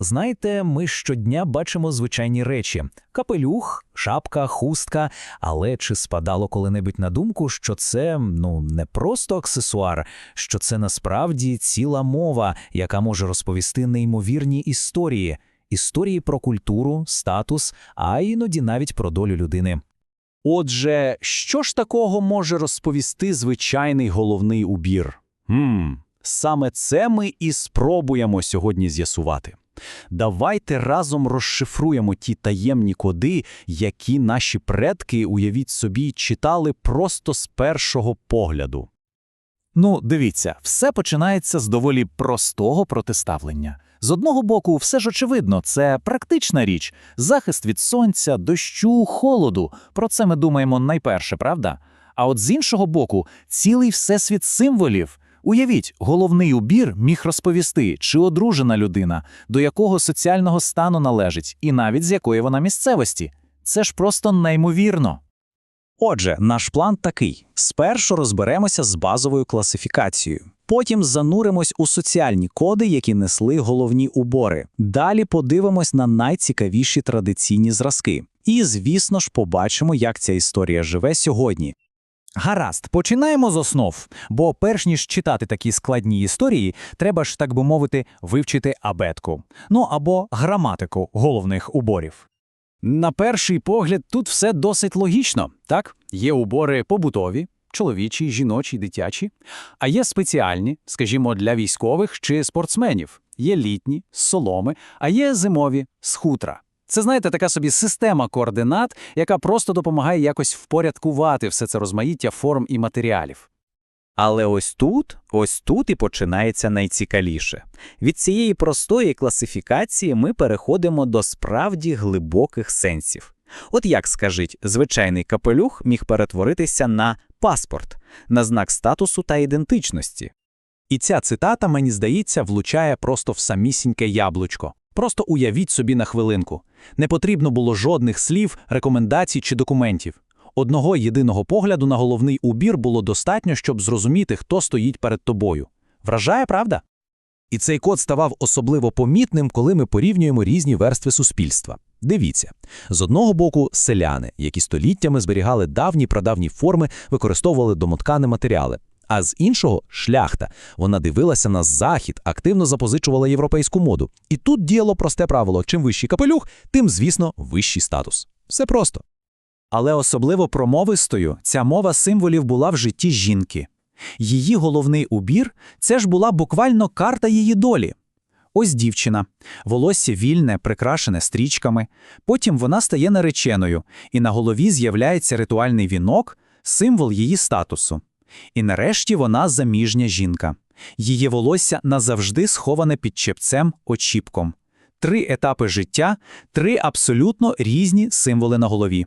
знаєте, ми щодня бачимо звичайні речі: капелюх, шапка, хустка. Але чи спадало коли-небудь на думку, що це ну не просто аксесуар, що це насправді ціла мова, яка може розповісти неймовірні історії, історії про культуру, статус, а іноді навіть про долю людини. Отже, що ж такого може розповісти звичайний головний убір? Хм, саме це ми і спробуємо сьогодні з'ясувати. Давайте разом розшифруємо ті таємні коди, які наші предки, уявіть собі, читали просто з першого погляду. Ну, дивіться, все починається з доволі простого протиставлення. З одного боку, все ж очевидно, це практична річ, захист від сонця, дощу, холоду. Про це ми думаємо найперше, правда? А от з іншого боку, цілий всесвіт символів. Уявіть, головний убір міг розповісти, чи одружена людина, до якого соціального стану належить, і навіть з якої вона місцевості. Це ж просто неймовірно. Отже, наш план такий: спершу розберемося з базовою класифікацією. Потім зануримось у соціальні коди, які несли головні убори. Далі подивимось на найцікавіші традиційні зразки. І, звісно ж, побачимо, як ця історія живе сьогодні. Гаразд, починаємо з основ, бо перш ніж читати такі складні історії, треба ж, так би мовити, вивчити абетку, ну або граматику головних уборів. На перший погляд, тут все досить логічно. Так, є убори побутові, чоловічі, жіночі, дитячі, а є спеціальні, скажімо, для військових чи спортсменів. Є літні, з соломи, а є зимові з хутра. Це, знаєте, така собі система координат, яка просто допомагає якось впорядкувати все це розмаїття форм і матеріалів. Але ось тут, ось тут і починається найцікавіше. Від цієї простої класифікації ми переходимо до справді глибоких сенсів. От як скажіть, звичайний капелюх міг перетворитися на паспорт, на знак статусу та ідентичності. І ця цитата, мені здається, влучає просто в самісіньке яблучко. Просто уявіть собі на хвилинку. Не потрібно було жодних слів, рекомендацій чи документів. Одного єдиного погляду на головний убір було достатньо, щоб зрозуміти, хто стоїть перед тобою. Вражає, правда? І цей код ставав особливо помітним, коли ми порівнюємо різні верстви суспільства. Дивіться, з одного боку селяни, які століттями зберігали давні прадавні форми, використовували домоткані матеріали. А з іншого шляхта. Вона дивилася на захід, активно запозичувала європейську моду. І тут діяло просте правило: чим вищий капелюх, тим, звісно, вищий статус. Все просто. Але особливо промовистою ця мова символів була в житті жінки. Її головний убір це ж була буквально карта її долі. Ось дівчина, волосся вільне, прикрашене стрічками. Потім вона стає нареченою, і на голові з'являється ритуальний вінок, символ її статусу. І нарешті вона заміжня жінка. Її волосся назавжди сховане під чепцем очіпком. Три етапи життя, три абсолютно різні символи на голові.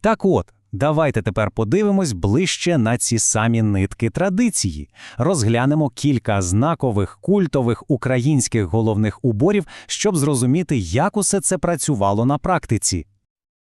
Так от, давайте тепер подивимось ближче на ці самі нитки традиції. Розглянемо кілька знакових культових українських головних уборів, щоб зрозуміти, як усе це працювало на практиці.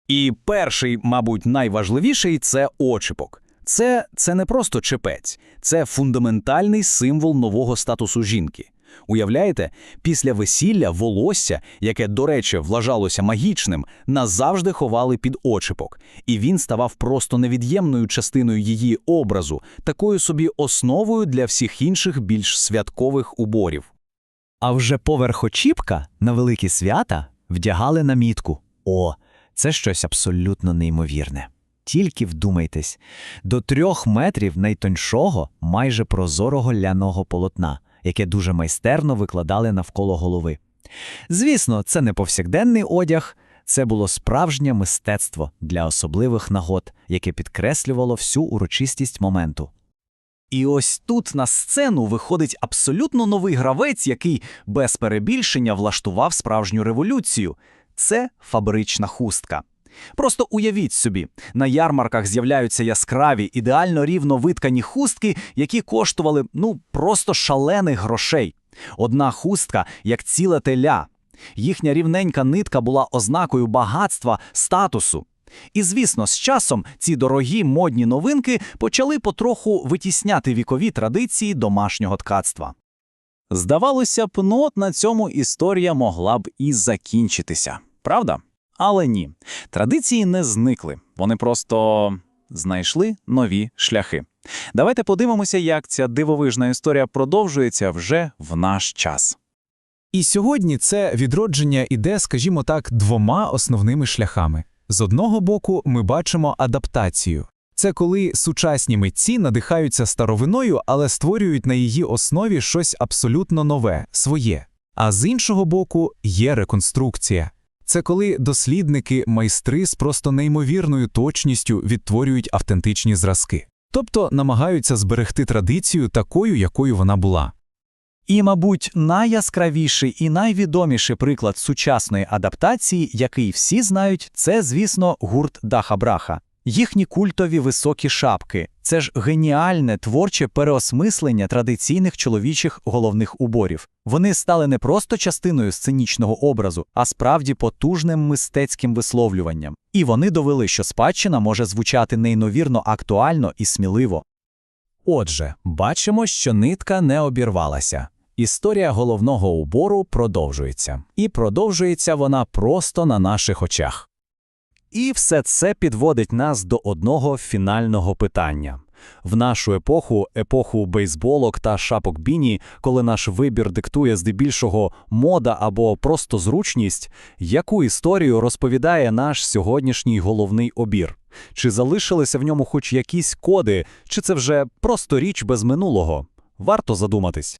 І перший, мабуть, найважливіший це очіпок. Це, це не просто чепець, це фундаментальний символ нового статусу жінки. Уявляєте, після весілля волосся, яке, до речі, вважалося магічним, назавжди ховали під очіпок, і він ставав просто невід'ємною частиною її образу, такою собі основою для всіх інших більш святкових уборів. А вже поверх очіпка на великі свята вдягали намітку. О, це щось абсолютно неймовірне. Тільки вдумайтесь, до трьох метрів найтоншого, майже прозорого ляного полотна, яке дуже майстерно викладали навколо голови. Звісно, це не повсякденний одяг, це було справжнє мистецтво для особливих нагод, яке підкреслювало всю урочистість моменту. І ось тут на сцену виходить абсолютно новий гравець, який без перебільшення влаштував справжню революцію. Це фабрична хустка. Просто уявіть собі, на ярмарках з'являються яскраві, ідеально рівно виткані хустки, які коштували ну просто шалених грошей. Одна хустка як ціле теля. Їхня рівненька нитка була ознакою багатства, статусу. І, звісно, з часом ці дорогі модні новинки почали потроху витісняти вікові традиції домашнього ткацтва. Здавалося б, ну от на цьому історія могла б і закінчитися, правда? Але ні, традиції не зникли, вони просто знайшли нові шляхи. Давайте подивимося, як ця дивовижна історія продовжується вже в наш час. І сьогодні це відродження іде, скажімо так, двома основними шляхами. З одного боку, ми бачимо адаптацію. Це коли сучасні митці надихаються старовиною, але створюють на її основі щось абсолютно нове, своє. А з іншого боку, є реконструкція. Це коли дослідники, майстри з просто неймовірною точністю відтворюють автентичні зразки. Тобто намагаються зберегти традицію такою, якою вона була. І, мабуть, найяскравіший і найвідоміший приклад сучасної адаптації, який всі знають, це, звісно, гурт Даха Браха. Їхні культові високі шапки це ж геніальне творче переосмислення традиційних чоловічих головних уборів. Вони стали не просто частиною сценічного образу, а справді потужним мистецьким висловлюванням. І вони довели, що спадщина може звучати неймовірно актуально і сміливо. Отже, бачимо, що нитка не обірвалася. Історія головного убору продовжується. І продовжується вона просто на наших очах. І все це підводить нас до одного фінального питання. В нашу епоху, епоху бейсболок та шапок біні, коли наш вибір диктує здебільшого мода або просто зручність, яку історію розповідає наш сьогоднішній головний обір? Чи залишилися в ньому хоч якісь коди, чи це вже просто річ без минулого? Варто задуматись.